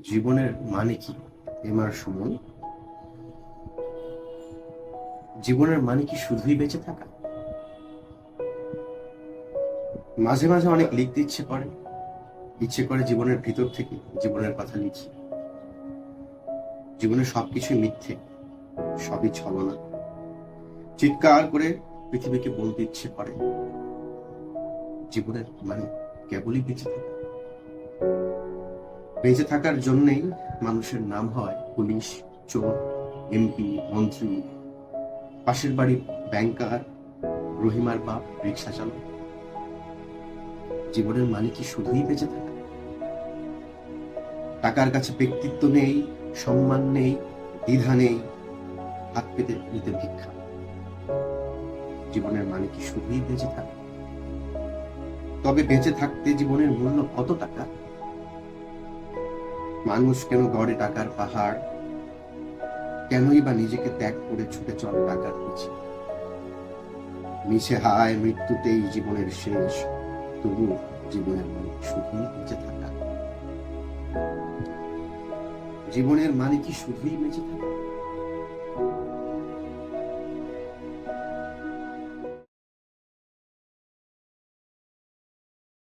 জীবনের মানে কি? এমার সুমন, জীবনের মানে কি শুধুই বেঁচে থাকা? মাঝে মাঝে অনেক লিখতে ইচ্ছে করে ইচ্ছে করে জীবনের ভিতর থেকে জীবনের কথা লিখি। জীবনের সবকিছুই মিথ্যে, সবই ছলনা। চিৎকার করে পৃথিবীকে বলতে ইচ্ছে করে, জীবনের মানে কেবলই বেঁচে থাকা। বেঁচে থাকার জন্যেই মানুষের নাম হয় পুলিশ, চোর, এমপি, মন্ত্রী। পাশের বাড়ির ব্যাংকার, রহিমার বাপ রিক্সা চালক। জীবনের মানে কি শুধুই বেঁচে থাকা। টাকার কাছে ব্যক্তিত্ব নেই, সম্মান নেই, দ্বিধা নেই, হাত পেতে নিতে ভিক্ষা। জীবনের মানে কি শুধুই বেঁচে থাকা। তবে বেঁচে থাকতে জীবনের মূল্য কত টাকা? মানুষ কেন গড়ে টাকার পাহাড়? কেনই বা নিজেকে ত্যাগ করে ছুটে চলে টাকার পিছিয়ে মিশে হায় মৃত্যুতেই জীবনের শেষ, তবু জীবনের মানে শুধুই বেঁচে থাকা। জীবনের মানে কি শুধুই বেঁচে থাকা?